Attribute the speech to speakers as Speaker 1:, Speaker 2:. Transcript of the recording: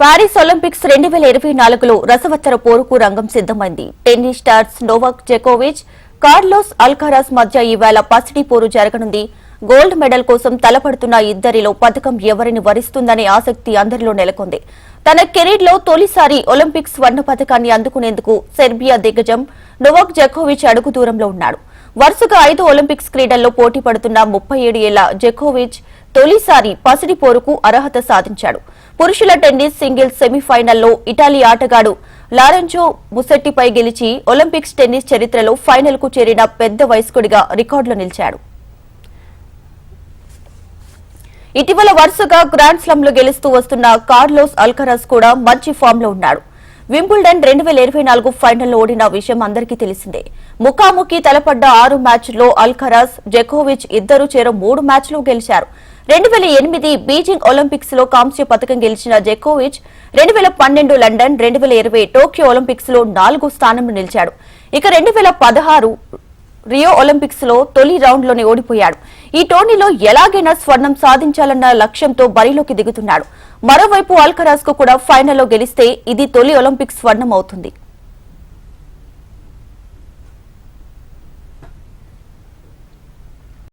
Speaker 1: Paris Olympics రెండు వేల ఇరవై నాలుగులో రసవత్తర పోరుకు రంగం సిద్దమైంది టెన్నిస్ స్టార్స్ నోవాక్ జెకోవిచ్ కార్లోస్ అల్కారాస్ మధ్య ఈవేళ పసిడి పోరు జరగనుంది. గోల్డ్ మెడల్ కోసం తలపడుతున్న ఇద్దరిలో పథకం ఎవరిని వరిస్తుందనే ఆసక్తి అందరిలో నెలకొంది. తన కెరీర్లో తొలిసారి ఒలింపిక్స్ స్వర్ణ పథకాన్ని అందుకునేందుకు సెర్బియా దిగ్గజం నోవాక్ జెకోవిచ్ అడుగు దూరంలో ఉన్నాడు. వరుసగా ఐదు ఒలింపిక్స్ క్రీడల్లో పోటీ పడుతున్న ముప్పై ఏడు ఏళ్ళ జెకోవిచ్ తొలిసారి పసిడి పోరుకు అర్హత సాధించాడు. పురుషుల టెన్నిస్ సింగిల్స్ సెమీఫైనల్లో ఇటాలీ ఆటగాడు లారెంజో ముసెట్టిపై గెలిచి ఒలింపిక్స్ టెన్నిస్ చరిత్రలో ఫైనల్కు చేరిన పెద్ద వయస్కుడిగా రికార్డులో నిలిచాడు. ఇటీవల వరుసగా గ్రాండ్ స్లామ్లో గెలుస్తూ వస్తున్న కార్లోస్ అల్కరాస్ కూడా మంచి ఫామ్లో ఉన్నాడు. వింబుల్డన్ రెండు వేల ఇరవై నాలుగు ఫైనల్లో ఓడిన విషయం అందరికీ తెలిసిందే. ముఖాముఖి తలపడ్డ ఆరు మ్యాచ్ల్లో అల్కరాజ్ జెకోవిచ్ ఇద్దరు చేర మూడు మ్యాచ్లు గెలిచారు. రెండు వేల ఎనిమిది బీజింగ్ ఒలింపిక్స్లో కాంస్య పథకం గెలిచిన జెకోవిచ్ రెండు వేల పన్నెండు లండన్ రెండు వేల ఇరవై టోక్యో ఒలింపిక్స్లో నాలుగో స్థానంలో నిలిచాడు. ఇక రెండు వేల పదహారు రియో ఒలింపిక్స్లో తొలి రౌండ్లోనే ఓడిపోయాడు. ఈ టోర్నీలో ఎలాగైనా స్వర్ణం సాధించాలన్న లక్ష్యంతో బరిలోకి దిగుతున్నాడు. మరోవైపు అల్కరాజ్కు కూడా ఫైనల్లో గెలిస్తే ఇది తొలి ఒలింపిక్స్ స్వర్ణం అవుతుంది.